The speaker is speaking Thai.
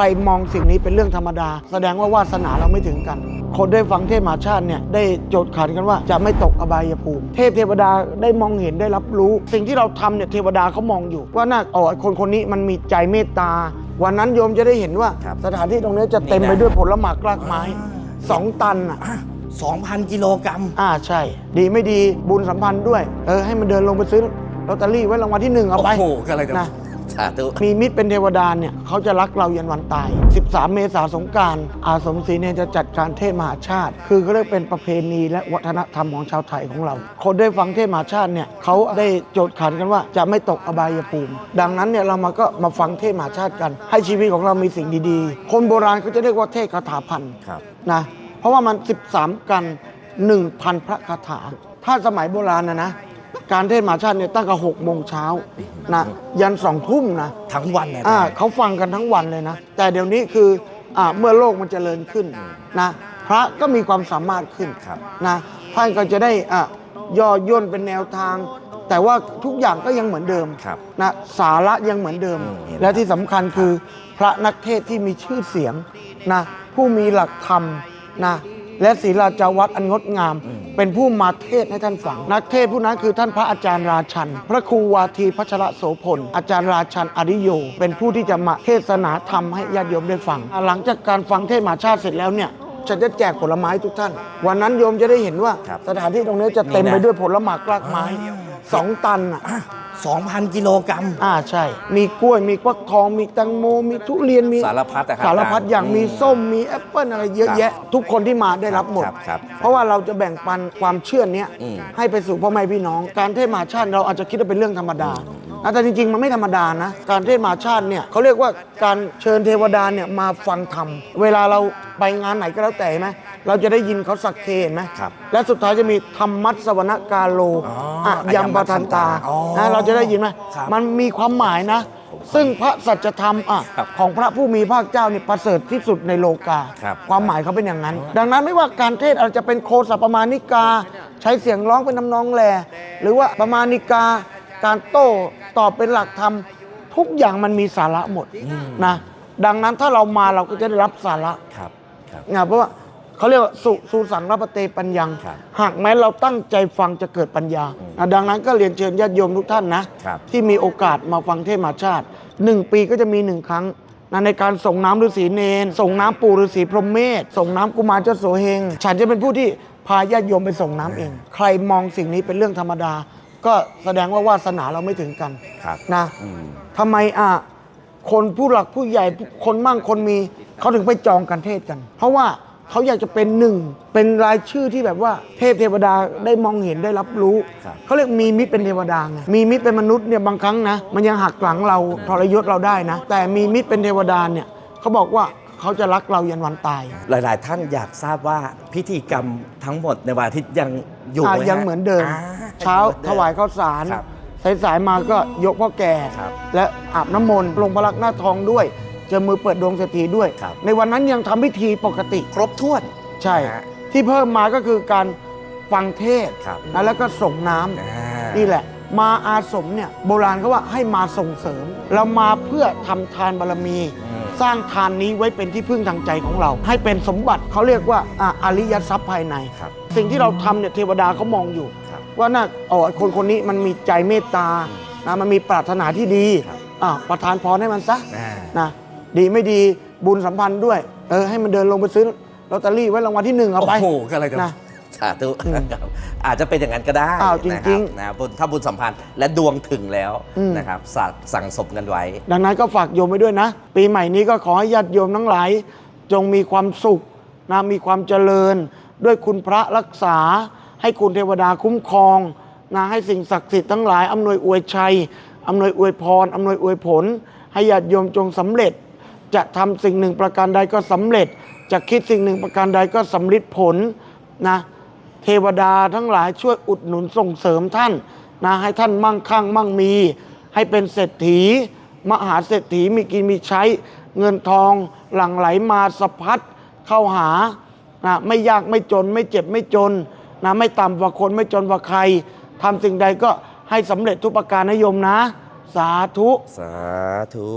รมองสิ่งนี้เป็นเรื่องธรรมดา แสดงว่าวาสนาเราไม่ถึงกัน คนได้ฟังเทศมหาชาติเนี่ยได้โจทย์ขันกันว่าจะไม่ตกอบายภูมิ เทพเทวดาได้มองเห็นได้รับรู้ สิ่งที่เราทำเนี่ยเทวดาเขามองอยู่ ว่าน่าอ๋อไอ้คนคนนี้มันมีใจเมตตา วันนั้นโยมจะได้เห็นว่า ครับสถานที่ตรงนี้จะเต็มไปด้วยผลหมากรากไม้สองตันอะ สองพันกิโลกรัม อ่าใช่ ดีไม่ดีบุญสัมพันธ์ด้วย เออให้มันเดินลงไปซื้อลอตเตอรี่ไว้รางวัลที่หนึ่งเอาไปโอ้โหก็เลยนะ สาธุ มีมิตรเป็นเทวดาเนี่ยเขาจะรักเรายันวันตาย 13 เมษายนสงกรารอาสมศรีเนี่ยจะจัดการเทศมหาชาติ คือเขาเรียกเป็นประเพณีและวัฒนธรรมของชาวไทยของเรา คนได้ฟังเทศมหาชาติเนี่ยเขาได้โจทย์ขันกันว่าจะไม่ตกอบายภูมิ ดังนั้นเนี่ยเรามาก็มาฟังเทศมหาชาติกัน ให้ชีวิตของเรามีสิ่งดีๆ คนโบราณเขาจะเรียกว่าเทศคาถาพันธ์ครับ นะเพราะว่ามัน 13 กัน 1,000 พระคาถา ถ้าสมัยโบราณนะนะ การเทศน์มหาชาติเนี่ยตั้งแต่หกโมงเช้านะยันสองทุ่มนะทั้งวันนะอ่าเขาฟังกันทั้งวันเลยนะ แต่เดี๋ยวนี้คืออ่าเมื่อโลกมันเจริญขึ้นนะพระก็มีความสามารถขึ้นครับนะท่านก็จะได้อะย่อย่นเป็นแนวทาง แต่ว่าทุกอย่างก็ยังเหมือนเดิมครับนะสาระยังเหมือนเดิมอืมเห็นและที่สำคัญคือพระนักเทศน์ที่มีชื่อเสียงนะผู้มีหลักธรรมนะและศีลาจาวัดอันงดงาม เป็นผู้มาเทศน์ให้ท่านฟัง นักเทศน์ผู้นั้นคือท่านพระอาจารย์ราชัน พระครูวาทีพัชระโสพล อาจารย์ราชันอริโย เป็นผู้ที่จะมาเทศนาธรรมให้ญาติโยมได้ฟัง หลังจากการฟังเทศน์มหาชาติเสร็จแล้วเนี่ยฉันจะแจกผลไม้ทุกท่าน วันนั้นโยมจะได้เห็นว่าครับสถานที่ตรงนี้จะเต็มนี่นะไปด้วยผลหมากรากไม้สองตันอะ สองพันกิโลกรัม อ่าใช่ มีกล้วยมีฟักทองมีแตงโม มีทุเรียนมีสารพัดอะครับสารพัดอย่างอืมมีส้มมีแอปเปิ้ลอะไรเยอะแยะ ทุกคนที่มาได้รับหมด ครับครับเพราะว่าเราจะแบ่งปันความเชื่อเนี้ยอืม ให้ไปสู่พ่อแม่พี่น้อง การเทศมหาชาติเราอาจจะคิดว่าเป็นเรื่องธรรมดา นะแต่จริงๆ มันไม่ธรรมดานะ การเทศมหาชาติเนี่ยเขาเรียกว่าการเชิญเทวดาเนี่ยมาฟังธรรม เวลาเราไปงานไหนก็แล้วแต่เห็นไหมเราจะได้ยินเขาสักเคเห็นไหมครับและสุดท้ายจะมีธรรมัสวรรกาโลอ๋ออะยัมปทันตาอ๋อนะเราจะได้ยินไหมครับ มันมีความหมายนะ ซึ่งพระสัจธรรมอะครับของพระผู้มีภาคเจ้าเนี่ยประเสริฐที่สุดในโลกา ครับ ความหมายเขาเป็นอย่างนั้น ดังนั้นไม่ว่าการเทศน์อาจจะเป็นโคสัปปมานิกา ใช้เสียงร้องเป็นน้ำนองแหลหรือว่าประมาณิกา การโต้ตอบเป็นหลักธรรมทุกอย่างมันมีสาระหมดนะดังนั้นถ้าเรามาเราก็จะได้รับสาระครับครับ นะเพราะว่าเขาเรียกว่าสุสุสังรปเตปัญญัง ครับหากแม้เราตั้งใจฟังจะเกิดปัญญาอะดังนั้นก็เรียนเชิญญาติโยมทุกท่านนะครับ ที่มีโอกาสมาฟังเทศน์มหาชาติหนึ่งปีก็จะมีหนึ่งครั้งนะในการส่งน้ำฤาษีเนน ส่งน้ำปู่ฤาษีพรหมเมธส่งน้ำกุมารเจ้าโสเฮง ฉันจะเป็นผู้ที่พาญาติโยมไปส่งน้ำเอง ใครมองสิ่งนี้เป็นเรื่องธรรมดา ก็แสดงว่าวาสนาเราไม่ถึงกันครับนะอืมทำไมอะคนผู้หลักผู้ใหญ่คนมั่งคนมีเขาถึงไปจองกันเทศกัน เพราะว่าเขาอยากจะเป็นหนึ่ง เป็นรายชื่อที่แบบว่าเทพเทวดาได้มองเห็นได้รับรู้ ครับ เขาเรียกมีมิตรเป็นเทวดาไง มีมิตรเป็นมนุษย์เนี่ยบางครั้งนะ มันยังหักหลังเราทรยศเราได้นะ แต่มีมิตรเป็นเทวดาเนี่ยเขาบอกว่าเขาจะรักเรายันวันตายหลาย ๆ ท่านอยากทราบว่าพิธีกรรมทั้งหมดในวันอาทิตย์ยังอยู่อะไหมฮะยังเหมือนเดิมอ่ เช้ายังหมือนเดิมถวายข้าวสารครับสายๆมาก็ยกพ่อแก่ ครับและอาบน้ำมนต์ลงพระลักษณ์หน้าทองด้วย เจอมือเปิดดวงเศรษฐีด้วย ครับ ในวันนั้นยังทำพิธีปกติ ครบถ้วน ใช่นะฮะที่เพิ่มมาก็คือการฟังเทศน์ครับ นะแล้วก็ส่งน้ำ อ่า นี่แหละ มาอาสมเนี่ยโบราณเขาว่าให้มาส่งเสริม เรามาเพื่อทำทานบารมี อืม สร้างทานนี้ไว้เป็นที่พึ่งทางใจของเรา ให้เป็นสมบัติเขาเรียกว่าอะอริยทรัพย์ภายใน ครับ สิ่งที่เราทำเนี่ยเทวดาเขามองอยู่ครับ ว่าน่าอ๋อไอ้คนคนนี้มันมีใจเมตตานะมันมีปรารถนาที่ดีครับอะประทานพรให้มันซะอ่านะดีไม่ดีบุญสัมพันธ์ด้วย เออให้มันเดินลงไปซื้อลอตเตอรี่ไว้รางวัลที่หนึ่งเอาไปโอ้โหก็เลยนะสาธุครับอาจจะเป็นอย่างนั้นก็ได้อ้าวจริงๆนะครับนะบุญถ้าบุญสัมพันธ์และดวงถึงแล้วอืมนะครับสั่งสั่งสมกันไว้ ดังนั้นก็ฝากโยมไว้ด้วยนะ ปีใหม่นี้ก็ขอให้ญาติโยมทั้งหลาย จงมีความสุขนะมีความเจริญด้วยคุณพระรักษา ให้คุณเทวดาคุ้มครองนะให้สิ่งศักดิ์สิทธิ์ทั้งหลายอำนวยอวยชัยอำนวยอวยพรอำนวยอวยผล ให้ญาติโยมจงสำเร็จ จะทำสิ่งหนึ่งประการใดก็สำเร็จ จะคิดสิ่งหนึ่งประการใดก็สำลิดผลนะเทวดาทั้งหลายช่วยอุดหนุนส่งเสริมท่านนะให้ท่านมั่งคั่งมั่งมี ให้เป็นเศรษฐี มหาเศรษฐีมีกินมีใช้ เงินทองหลั่งไหลมาสะพัดเข้าหานะไม่ยากไม่จนไม่เจ็บไม่จน นะไม่ต่ำกว่าคนไม่จนกว่าใครทำสิ่งใดก็ให้สำเร็จทุกประการนะโยมนะ สาธุ สาธุ